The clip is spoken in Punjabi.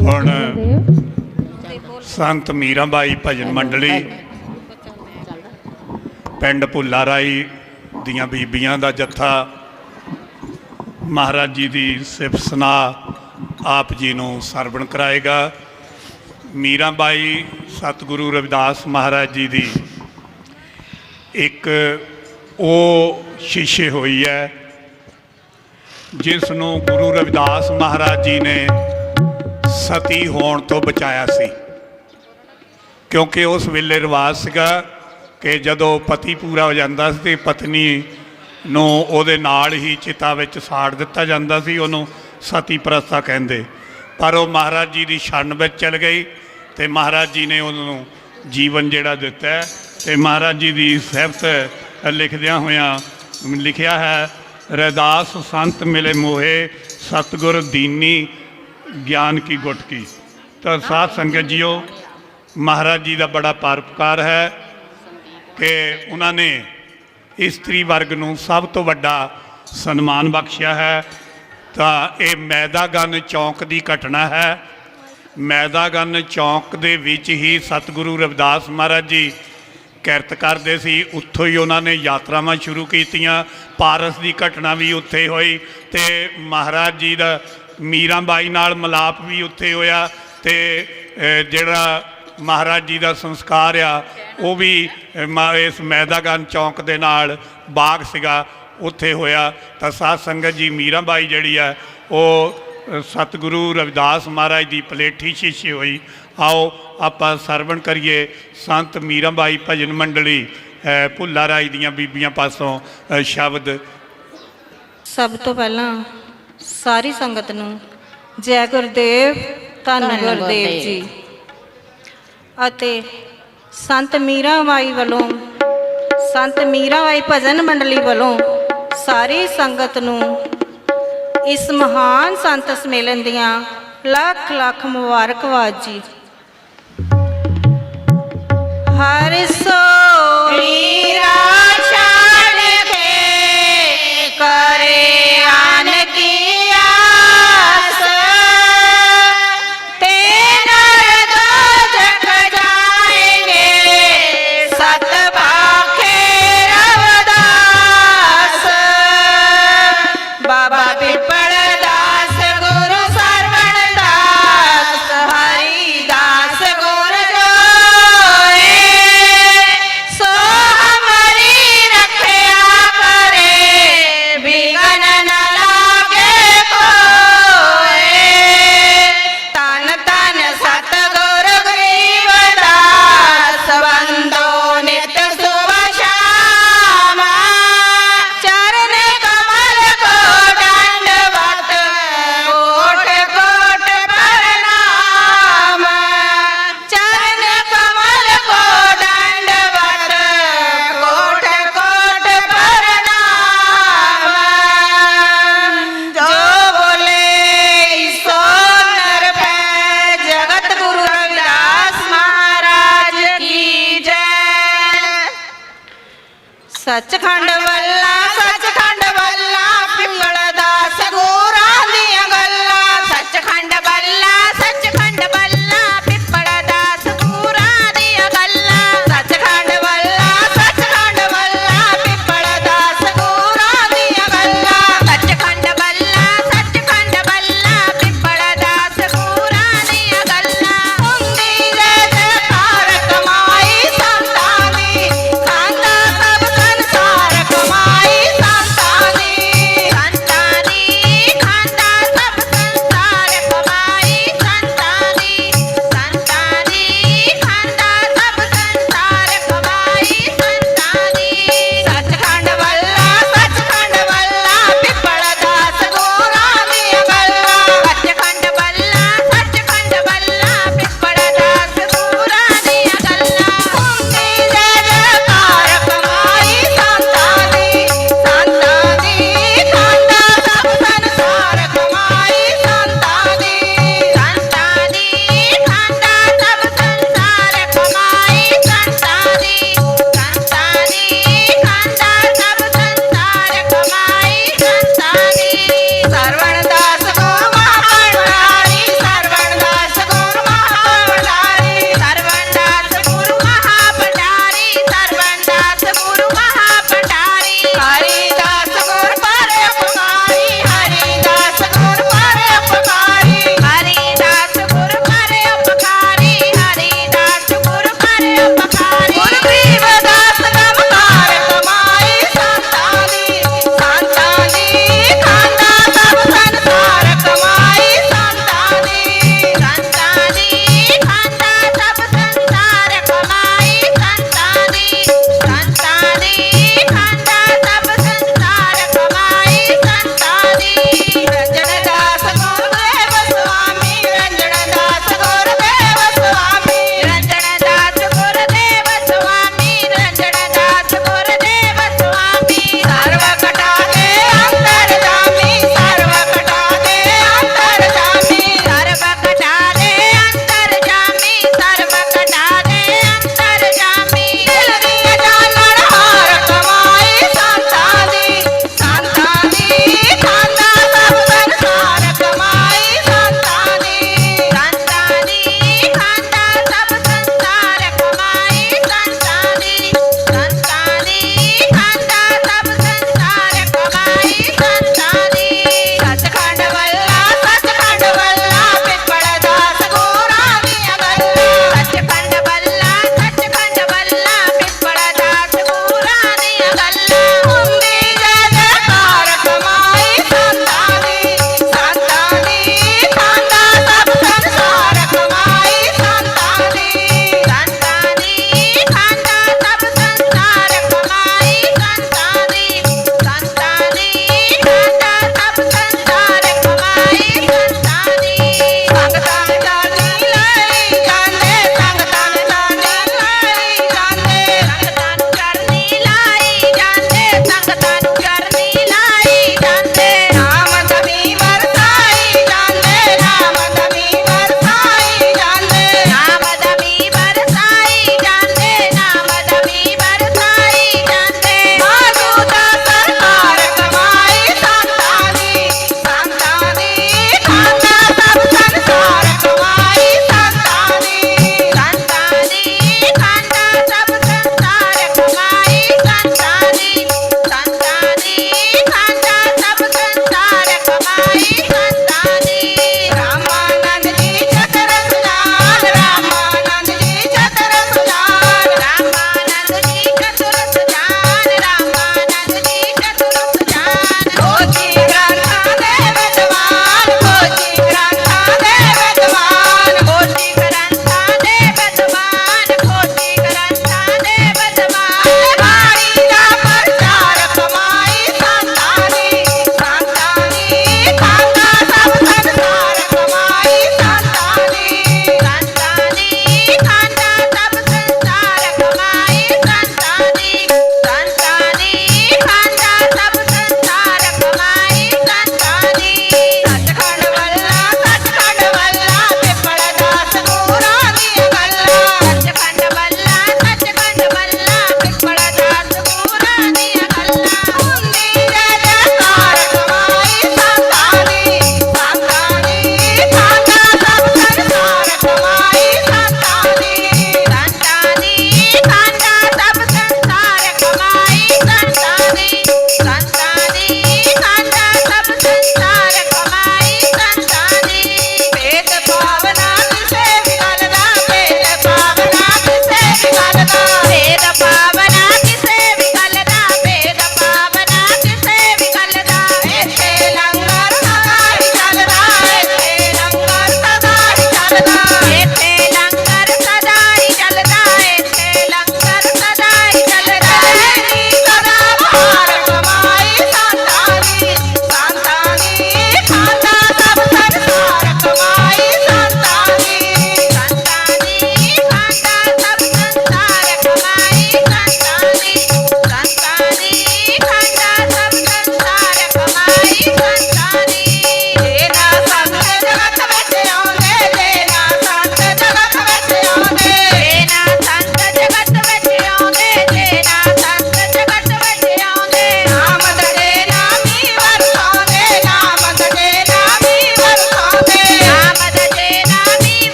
ਹੁਣ ਸੰਤ ਮੀਰਾਬਾਈ ਭਜਨ ਮੰਡਲੀ ਪਿੰਡ ਭੁੱਲਾ ਰਾਈ ਦੀਆਂ ਬੀਬੀਆਂ ਦਾ ਜੱਥਾ ਮਹਾਰਾਜ ਜੀ ਦੀ ਸਿਫਤ ਸਨਾ ਆਪ ਜੀ ਨੂੰ ਸਰਵਣ ਕਰਾਏਗਾ। ਮੀਰਾਬਾਈ ਸਤਿਗੁਰੂ ਰਵਿਦਾਸ ਮਹਾਰਾਜ ਜੀ ਦੀ ਇੱਕ ਉਹ ਸ਼ੀਸ਼ੇ ਹੋਈ ਹੈ ਜਿਸ ਨੂੰ ਗੁਰੂ ਰਵਿਦਾਸ ਮਹਾਰਾਜ ਜੀ ਨੇ ਸਤੀ ਹੋਣ ਤੋਂ ਬਚਾਇਆ ਸੀ। ਕਿਉਂਕਿ ਉਸ ਵੇਲੇ ਰਿਵਾਜ ਸੀਗਾ ਕਿ ਜਦੋਂ ਪਤੀ ਪੂਰਾ ਹੋ ਜਾਂਦਾ ਸੀ ਤੇ ਪਤਨੀ ਨੂੰ ਉਹਦੇ ਨਾਲ ਹੀ ਚਿਤਾ ਵਿੱਚ ਸਾੜ ਦਿੱਤਾ ਜਾਂਦਾ ਸੀ, ਉਹਨੂੰ ਸਤੀ ਪ੍ਰਸਤਾ ਕਹਿੰਦੇ। ਪਰ ਉਹ ਮਹਾਰਾਜ ਜੀ ਦੀ ਸ਼ਰਨ ਵਿੱਚ ਚਲ ਗਈ ਤੇ ਮਹਾਰਾਜ ਜੀ ਨੇ ਉਹਨੂੰ ਜੀਵਨ ਜਿਹੜਾ ਦਿੱਤਾ ਹੈ ਤੇ ਮਹਾਰਾਜ ਜੀ ਦੀ ਸਿਫਤ ਲਿਖਦਿਆਂ ਹੋਇਆਂ ਲਿਖਿਆ ਹੈ, ਰੈਦਾਸ ਸੰਤ ਮਿਲੇ ਮੋਹੇ, ਸਤਗੁਰ ਦੀਨੀ ਗਿਆਨ ਕੀ ਗੁਟ ਕੀ ਤਾਂ ਸਾਧ ਸੰਗਤ ਜੀਓ ਮਹਾਰਾਜ ਜੀ ਦਾ ਬੜਾ ਪਰਪਕਾਰ ਹੈ ਕਿ ਉਹਨਾਂ ਨੇ ਇਸਤਰੀ ਵਰਗ ਨੂੰ ਸਭ ਤੋਂ ਵੱਡਾ ਸਨਮਾਨ ਬਖਸ਼ਿਆ ਹੈ ਤਾਂ ਇਹ ਮੈਦਾਗਨ ਚੌਂਕ ਦੀ ਘਟਨਾ ਹੈ ਮੈਦਾਗਨ ਚੌਂਕ ਦੇ ਵਿੱਚ ਹੀ ਸਤਿਗੁਰੂ ਰਵਿਦਾਸ ਮਹਾਰਾਜ ਜੀ ਕਿਰਤ ਕਰਦੇ ਸੀ ਉੱਥੋਂ ਹੀ ਉਹਨਾਂ ਨੇ ਯਾਤਰਾਵਾਂ ਸ਼ੁਰੂ ਕੀਤੀਆਂ ਪਾਰਸ ਦੀ ਘਟਨਾ ਵੀ ਉੱਥੇ ਹੋਈ ਤੇ ਮਹਾਰਾਜ ਜੀ ਦਾ ਮੀਰਾਂ ਬਾਈ ਨਾਲ ਮਿਲਾਪ ਵੀ ਉੱਥੇ ਹੋਇਆ ਤੇ ਜਿਹੜਾ ਮਹਾਰਾਜ ਜੀ ਦਾ ਸੰਸਕਾਰ ਆ ਉਹ ਵੀ ਮ- ਇਸ ਮੈਦਾਗਨ ਚੌਂਕ ਦੇ ਨਾਲ ਬਾਗ ਸੀਗਾ ਉੱਥੇ ਹੋਇਆ। ਤਾਂ ਸਾਧ ਸੰਗਤ ਜੀ ਮੀਰਾਂ ਬਾਈ ਜਿਹੜੀ ਆ ਉਹ ਸਤਿਗੁਰੂ ਰਵਿਦਾਸ ਮਹਾਰਾਜ ਦੀ ਪਲੇਠੀ ਸ਼ੀਸ਼ੀ ਹੋਈ। ਆਓ ਆਪਾਂ ਸਰਵਣ ਕਰੀਏ ਸੰਤ ਮੀਰਾਬਾਈ ਭਜਨ ਮੰਡਲੀ ਅ, ਭੁੱਲਾ ਰਾਈ ਦੀਆਂ ਬੀਬੀਆਂ ਪਾਸੋਂ ਸ਼ਬਦ। ਸਭ ਤੋਂ ਪਹਿਲਾਂ ਸਾਰੀ ਸੰਗਤ ਨੂੰ ਜੈ ਗੁਰਦੇਵ ਧੰਨ ਗੁਰਦੇਵ। ਜੀ ਅਤੇ ਸੰਤ ਮੀਰਾਬਾਈ ਵੱਲੋਂ ਸੰਤ ਮੀਰਾਬਾਈ ਭਜਨ ਮੰਡਲੀ ਵੱਲੋਂ ਸਾਰੀ ਸੰਗਤ ਨੂੰ ਇਸ ਮਹਾਨ ਸੰਤ ਸਮੇਲਨ ਦੀਆਂ ਲੱਖ ਲੱਖ ਮੁਬਾਰਕਬਾਦ ਜੀ ਹਰਿ ਸੋ ਮੀਰਾ